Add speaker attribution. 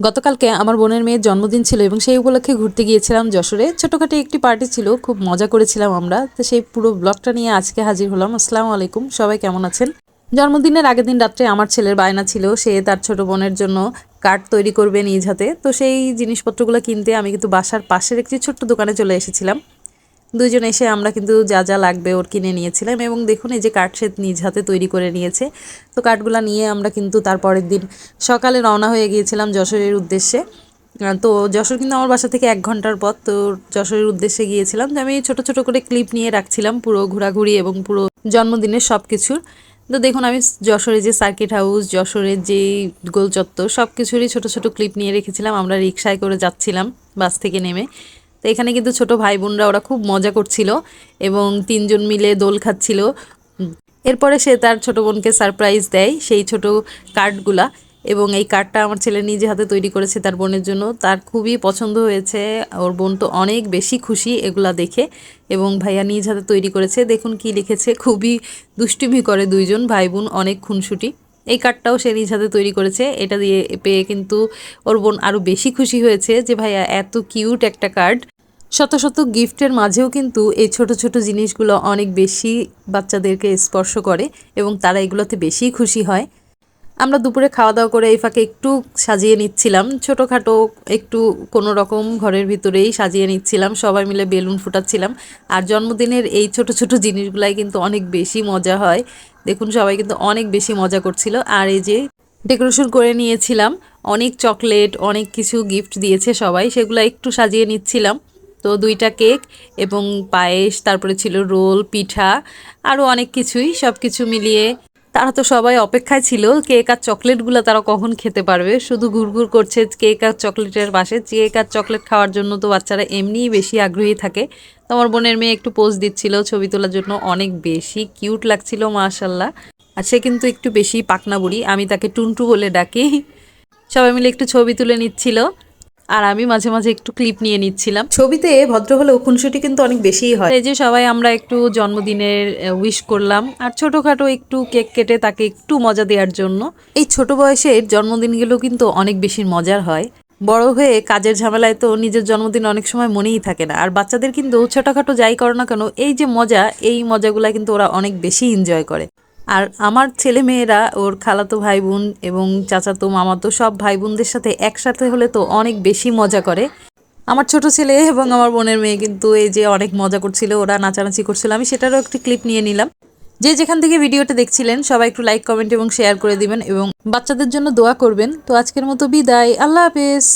Speaker 1: গতকালকে আমার বোনের মেয়ের জন্মদিন ছিল এবং সেই উপলক্ষে ঘুরতে গিয়েছিলাম যশোরে। ছোটোখাটো একটি পার্টি ছিল, খুব মজা করেছিলাম আমরা। তো সেই পুরো ব্লগটা নিয়ে আজকে হাজির হলাম। আসসালামু আলাইকুম, সবাই কেমন আছেন? জন্মদিনের আগের দিন রাত্রে আমার ছেলের বায়না ছিল, সে তার ছোট বোনের জন্য কার্ড তৈরি করবে নিজ হাতে। তো সেই জিনিসপত্রগুলো কিনতে আমি কিন্তু বাসার পাশের একটি ছোট্ট দোকানে চলে এসেছিলাম। দুইজন এসে আমরা কিন্তু যা যা লাগবে ওর কিনে নিয়েছিলাম এবং দেখুন এই যে কাঠ সে নিজ হাতে তৈরি করে নিয়েছে। তো কাঠগুলো নিয়ে আমরা কিন্তু তারপরের দিন সকালে রওনা হয়ে গিয়েছিলাম যশোরের উদ্দেশ্যে। তো যশোর কিন্তু আমার বাসা থেকে এক ঘণ্টার পথ, তো যশোরের উদ্দেশ্যে গিয়েছিলাম তো আমি ছোট ছোট করে ক্লিপ নিয়ে রাখছিলাম পুরো ঘোরাঘুরি এবং পুরো জন্মদিনের সব কিছুর তো দেখুন আমি যশোরের যে সার্কিট হাউস যশোরের যে গোল চত্বর সব কিছুরই ছোট ছোট ক্লিপ নিয়ে রেখেছিলাম। আমরা রিক্সায় করে যাচ্ছিলাম বাস থেকে নেমে। তো এখানে কিন্তু ছোট ভাই বোনরা ওরা খুব মজা করছিল এবং তিনজন মিলে দোল খাচ্ছিল। এরপরে সে তার ছোট বোনকে সারপ্রাইজ দেয় সেই ছোট কার্ডগুলা এবং এই কার্ডটা আমার ছেলে নিজে হাতে তৈরি করেছে তার বোনের জন্য। তার খুবই পছন্দ হয়েছে, ওর বোন তো অনেক বেশি খুশি এগুলা দেখে এবং ভাইয়া নিজ হাতে তৈরি করেছে। দেখুন কি লিখেছে, খুবই দুষ্টুমি করে দুইজন ভাই বোন অনেক খুনসুটি। এই কার্ডটাও সে নিজ হাতে তৈরি করেছে। এটা দিয়ে পেয়ে কিন্তু ওর বোন আরও বেশি খুশি হয়েছে যে, ভাইয়া, এত কিউট একটা কার্ড শত শত গিফটের মাঝেও কিন্তু এই ছোট ছোট জিনিসগুলো অনেক বেশি বাচ্চাদেরকে স্পর্শ করে এবং তারা এগুলোতে বেশি খুশি হয়। আমরা দুপুরে খাওয়া দাওয়া করে এই ফাঁকে একটু সাজিয়ে নিচ্ছিলাম। ছোটোখাটো একটু কোনো রকম ঘরের ভিতরেই সাজিয়ে নিচ্ছিলাম। সবাই মিলে বেলুন ফুটাচ্ছিলাম। আর জন্মদিনের এই ছোট ছোট জিনিসগুলাই কিন্তু অনেক বেশি মজা হয়। দেখুন, সবাই কিন্তু অনেক বেশি মজা করছিল। আর এই যে ডেকোরেশন করে নিয়েছিলাম, অনেক চকলেট, অনেক কিছু গিফট দিয়েছে সবাই, সেগুলো একটু সাজিয়ে নিচ্ছিলাম। তো দুইটা কেক এবং পায়েস, তারপরে ছিল রোল, পিঠা আরও অনেক কিছুই সব কিছু মিলিয়ে তারা তো সবাই অপেক্ষায় ছিল, কেক আর চকলেটগুলো তারা কখন খেতে পারবে? শুধু ঘুরঘুর করছে কেক আর চকলেটের পাশে। কেক আর চকলেট খাওয়ার জন্য তো বাচ্চারা এমনিই বেশি আগ্রহী থাকে। তো আমার বোনের মেয়ে একটু পোজ দিচ্ছিল, ছবি তোলার জন্য অনেক বেশি কিউট লাগছিল, মাশাল্লাহ। আর সে কিন্তু একটু বেশি পাকনা বুড়ি, আমি তাকে টুনটু বলে ডাকি। সবাই মিলে একটু ছবি তুলে নিচ্ছিল। আর আমি মাঝে মাঝে একটু ক্লিপ নিয়ে নিচ্ছিলাম। ছবিতে ভদ্র হলেও খুনসুটি কিন্তু অনেক বেশিই হয়। এই যে সবাই আমরা একটু জন্মদিনের উইশ করলাম। আর ছোটখাটো একটু কেক কেটে তাকে একটু মজা দেওয়ার জন্য। এই ছোট বয়সের জন্মদিনগুলো কিন্তু অনেক বেশি মজার হয়। বড় হয়ে কাজের ঝামেলায় তো নিজের জন্মদিন অনেক সময় মনেই থাকে না। আর বাচ্চাদের কিন্তু ছোটখাটো যাই করো না কেন এই যে মজা এই মজাগুলা কিন্তু ওরা অনেক বেশি এনজয় করে। আর আমার ছেলে মেয়েরা, ওর খালাতো ভাই বোন এবং চাচাতো মামাতো সব ভাই বোনদের সাথে একসাথে হলে তো অনেক বেশি মজা করে। আমার ছোট ছেলে এবং আমার বোনের মেয়ে কিন্তু এই যে অনেক মজা করছিল, ওরা নাচানাচি করছিল। আমি সেটারও একটি ক্লিপ নিয়ে নিলাম। যে যেখান থেকে ভিডিওটা দেখছিলেন, সবাই একটু লাইক কমেন্ট এবং শেয়ার করে দিবেন এবং বাচ্চাদের জন্য দোয়া করবেন। তো আজকের মতো বিদায়। আল্লাহ হাফেজ।